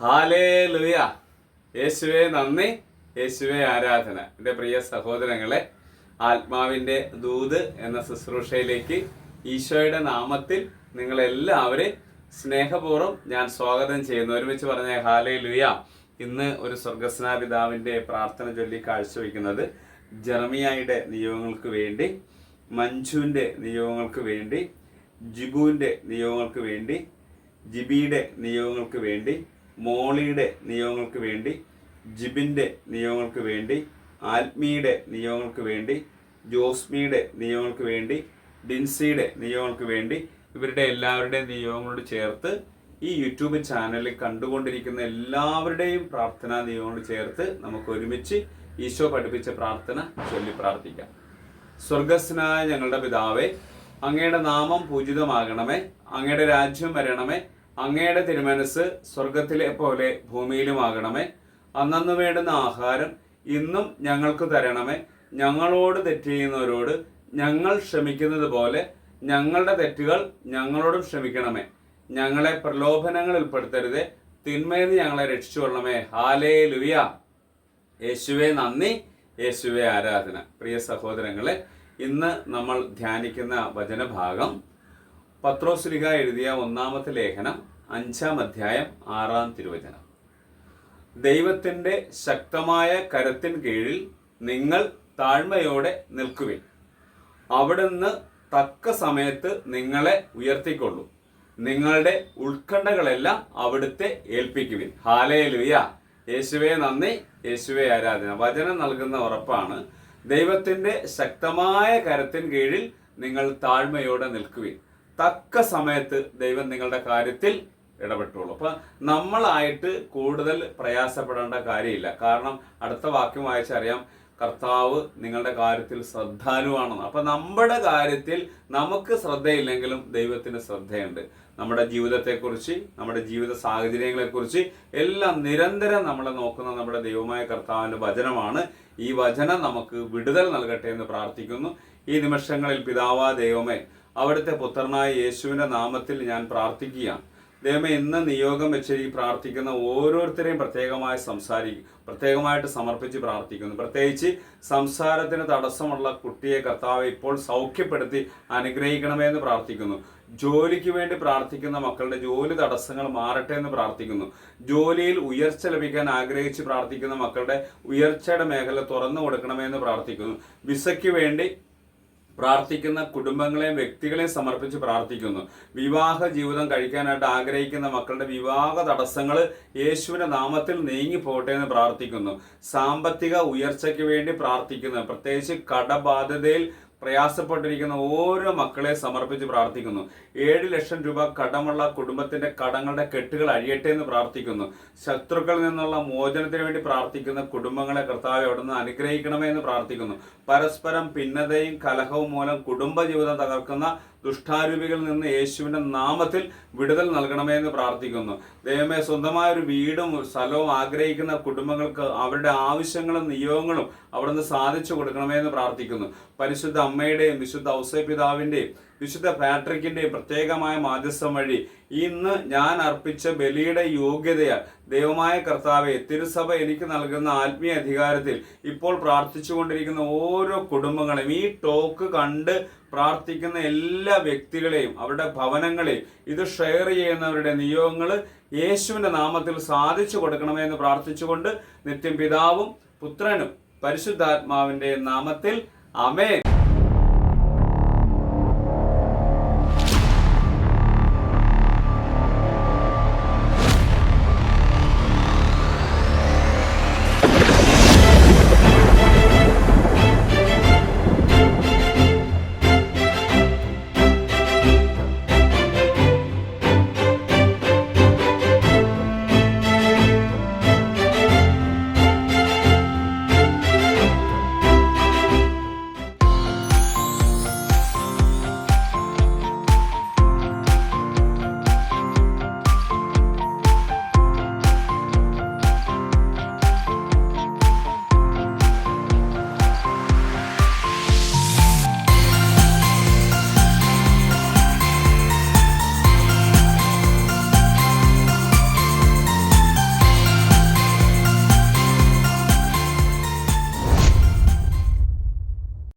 ഹാലേ ലുയ യേശുവെ നന്ദി. യേശുവെ ആരാധന. എന്റെ പ്രിയ സഹോദരങ്ങളെ ആത്മാവിന്റെ ദൂത് എന്ന ശുശ്രൂഷയിലേക്ക് ഈശോയുടെ നാമത്തിൽ നിങ്ങളെല്ലാവരെയും സ്നേഹപൂർവം ഞാൻ സ്വാഗതം ചെയ്യുന്നു. ഒരുമിച്ച് പറഞ്ഞ ഹാലേ ലുയ ഇന്ന് ഒരു സ്വർഗസ്നാപിതാവിന്റെ പ്രാർത്ഥന ചൊല്ലി കാഴ്ചവെക്കുന്നത് ജർമിയായുടെ നിയോഗങ്ങൾക്ക് വേണ്ടി മഞ്ജുവിന്റെ നിയോഗങ്ങൾക്ക് വേണ്ടി ജിബുവിന്റെ നിയോഗങ്ങൾക്ക് വേണ്ടി ജിബിയുടെ നിയോഗങ്ങൾക്ക് വേണ്ടി മോളിയുടെ നിയോഗങ്ങൾക്ക് വേണ്ടി ജിബിന്റെ നിയോഗങ്ങൾക്ക് വേണ്ടി ആത്മീയുടെ നിയോഗങ്ങൾക്ക് വേണ്ടി ജോസ്മിയുടെ നിയോഗങ്ങൾക്ക് വേണ്ടി ഡിൻസിയുടെ നിയോഗങ്ങൾക്ക് വേണ്ടി ഇവരുടെ എല്ലാവരുടെയും നിയോഗങ്ങളോട് ചേർത്ത് ഈ യൂട്യൂബ് ചാനലിൽ കണ്ടുകൊണ്ടിരിക്കുന്ന എല്ലാവരുടെയും പ്രാർത്ഥനാ നിയോഗങ്ങളോട് ചേർത്ത് നമുക്ക് ഒരുമിച്ച് ഈശോ പഠിപ്പിച്ച പ്രാർത്ഥന ചൊല്ലി പ്രാർത്ഥിക്കാം. സ്വർഗസ്നായ ഞങ്ങളുടെ പിതാവേ അങ്ങയുടെ നാമം പൂജിതമാകണമേ അങ്ങയുടെ രാജ്യം വരണമേ അങ്ങയുടെ തിരുമനസ് സ്വർഗത്തിലെ പോലെ ഭൂമിയിലുമാകണമേ. അന്നു വേണ്ടുന്ന ആഹാരം ഇന്നും ഞങ്ങൾക്ക് തരണമേ. ഞങ്ങളോട് തെറ്റ് ചെയ്യുന്നവരോട് ഞങ്ങൾ ക്ഷമിക്കുന്നത് പോലെ ഞങ്ങളുടെ തെറ്റുകൾ ഞങ്ങളോടും ക്ഷമിക്കണമേ. ഞങ്ങളെ പ്രലോഭനങ്ങൾ ഉൾപ്പെടുത്തരുതേ. തിന്മയിൽ ഞങ്ങളെ രക്ഷിച്ചുകൊള്ളണമേ ഹാലേ ലുവിയ യേശുവെ നന്ദി. യേശുവെ ആരാധന. പ്രിയ സഹോദരങ്ങളെ ഇന്ന് നമ്മൾ ധ്യാനിക്കുന്ന വചനഭാഗം പത്രോസ്ലിഹ എഴുതിയ ഒന്നാമത്തെ ലേഖനം അഞ്ചാം അധ്യായം ആറാം തിരുവചനം. ദൈവത്തിന്റെ ശക്തമായ കരത്തിൻ കീഴിൽ നിങ്ങൾ താഴ്മയോടെ നിൽക്കുവിൻ. അവിടുന്ന് തക്ക സമയത്ത് നിങ്ങളെ ഉയർത്തിക്കൊള്ളും. നിങ്ങളുടെ ഉത്കണ്ഠകളെല്ലാം അവിടുത്തെ ഏൽപ്പിക്കുവിൻ. ഹാലേ ലുയ യേശുവെ നന്ദി. യേശുവെ ആരാധന. വചനം നൽകുന്ന ഉറപ്പാണ്. ദൈവത്തിന്റെ ശക്തമായ കരത്തിൻ കീഴിൽ നിങ്ങൾ താഴ്മയോടെ നിൽക്കുവിൻ. തക്ക സമയത്ത് ദൈവം നിങ്ങളുടെ കാര്യത്തിൽ ഇടപെട്ടുള്ളൂ അപ്പൊ നമ്മളായിട്ട് കൂടുതൽ പ്രയാസപ്പെടേണ്ട കാര്യമില്ല. കാരണം അടുത്ത വാക്യം വായിച്ചറിയാം കർത്താവ് നിങ്ങളുടെ കാര്യത്തിൽ ശ്രദ്ധാലുവാണെന്ന്. അപ്പൊ നമ്മുടെ കാര്യത്തിൽ നമുക്ക് ശ്രദ്ധയില്ലെങ്കിലും ദൈവത്തിന് ശ്രദ്ധയുണ്ട്. നമ്മുടെ ജീവിതത്തെക്കുറിച്ച് നമ്മുടെ ജീവിത സാഹചര്യങ്ങളെക്കുറിച്ച് എല്ലാം നിരന്തരം നമ്മളെ നോക്കുന്ന നമ്മുടെ ദൈവമായ കർത്താവിന്റെ വചനമാണ്. ഈ വചനം നമുക്ക് വിടുതൽ നൽകട്ടെ എന്ന് പ്രാർത്ഥിക്കുന്നു. ഈ നിമിഷങ്ങളിൽ പിതാവാ ദൈവമേ അവിടുത്തെ പുത്രനായ യേശുവിന്റെ നാമത്തിൽ ഞാൻ പ്രാർത്ഥിക്കുകയാണ്. ദൈവമേ ഇന്ന് നിയോഗം വെച്ച് ഈ പ്രാർത്ഥിക്കുന്ന ഓരോരുത്തരെയും പ്രത്യേകമായി സംസാരിക്കും പ്രത്യേകമായിട്ട് സമർപ്പിച്ച് പ്രാർത്ഥിക്കുന്നു. പ്രത്യേകിച്ച് സംസാരത്തിന് തടസ്സമുള്ള കുട്ടിയെ കർത്താവ് ഇപ്പോൾ സൗഖ്യപ്പെടുത്തി അനുഗ്രഹിക്കണമെന്ന് പ്രാർത്ഥിക്കുന്നു. ജോലിക്ക് വേണ്ടി പ്രാർത്ഥിക്കുന്ന മക്കളുടെ ജോലി തടസ്സങ്ങൾ മാറട്ടെ എന്ന് പ്രാർത്ഥിക്കുന്നു. ജോലിയിൽ ഉയർച്ച ലഭിക്കാൻ ആഗ്രഹിച്ച് പ്രാർത്ഥിക്കുന്ന മക്കളുടെ ഉയർച്ചയുടെ മേഖല തുറന്നു കൊടുക്കണമെന്ന് പ്രാർത്ഥിക്കുന്നു. വിസയ്ക്ക് വേണ്ടി പ്രാർത്ഥിക്കുന്ന കുടുംബങ്ങളെയും വ്യക്തികളെയും സമർപ്പിച്ച് പ്രാർത്ഥിക്കുന്നു. വിവാഹ ജീവിതം കഴിക്കാനായിട്ട് ആഗ്രഹിക്കുന്ന മക്കളുടെ വിവാഹ തടസ്സങ്ങൾ യേശുവിന്റെ നാമത്തിൽ നീങ്ങി പോകട്ടെ എന്ന് പ്രാർത്ഥിക്കുന്നു. സാമ്പത്തിക ഉയർച്ചയ്ക്ക് വേണ്ടി പ്രാർത്ഥിക്കുന്നു. പ്രത്യേകിച്ച് കടബാധ്യതയിൽ പ്രയാസപ്പെട്ടിരിക്കുന്ന ഓരോ മക്കളെ സമർപ്പിച്ച് പ്രാർത്ഥിക്കുന്നു. ഏഴ് ലക്ഷം രൂപ കടമുള്ള കുടുംബത്തിന്റെ കടങ്ങളുടെ കെട്ടുകൾ അഴിയട്ടെ എന്ന് പ്രാർത്ഥിക്കുന്നു. ശത്രുക്കളിൽ നിന്നുള്ള മോചനത്തിന് വേണ്ടി പ്രാർത്ഥിക്കുന്ന കുടുംബങ്ങളെ കർത്താവ് അവിടുന്ന് അനുഗ്രഹിക്കണമേ എന്ന് പ്രാർത്ഥിക്കുന്നു. പരസ്പരം ഭിന്നതയും കലഹവും മൂലം കുടുംബജീവിതം തകർക്കുന്ന ദുഷ്ടാരൂപികളിൽ നിന്ന് യേശുവിന്റെ നാമത്തിൽ വിടുതൽ നൽകണമേ എന്ന് പ്രാർത്ഥിക്കുന്നു. ദൈവമേ സ്വന്തമായ ഒരു വീടും സ്ഥലവും ആഗ്രഹിക്കുന്ന കുടുംബങ്ങൾക്ക് അവരുടെ ആവശ്യങ്ങളും നിയോഗങ്ങളും അവിടുന്ന് സാധിച്ചു കൊടുക്കണമേ എന്ന് പ്രാർത്ഥിക്കുന്നു. പരിശുദ്ധ അമ്മയുടെയും വിശുദ്ധ ഔസപിതാവിന്റെയും വിശുദ്ധ പാട്രിക്കിന്റെ പ്രത്യേകമായ മാധ്യസ്ഥം വഴി ഇന്ന് ഞാൻ അർപ്പിച്ച ബലിയുടെ യോഗ്യതയാൽ ദൈവമായ കർത്താവെ തിരുസഭ എനിക്ക് നൽകുന്ന ആത്മീയ അധികാരത്തിൽ ഇപ്പോൾ പ്രാർത്ഥിച്ചുകൊണ്ടിരിക്കുന്ന ഓരോ കുടുംബങ്ങളെയും ഈ ടോക്ക് കണ്ട് പ്രാർത്ഥിക്കുന്ന എല്ലാ വ്യക്തികളെയും അവരുടെ ഭവനങ്ങളെയും ഇത് ഷെയർ ചെയ്യുന്നവരുടെ നിയോഗങ്ങൾ യേശുവിന്റെ നാമത്തിൽ സാധിച്ചു കൊടുക്കണമേ എന്ന് പ്രാർത്ഥിച്ചുകൊണ്ട് നിത്യം പിതാവും പുത്രനും പരിശുദ്ധാത്മാവിന്റെ നാമത്തിൽ അമേൻ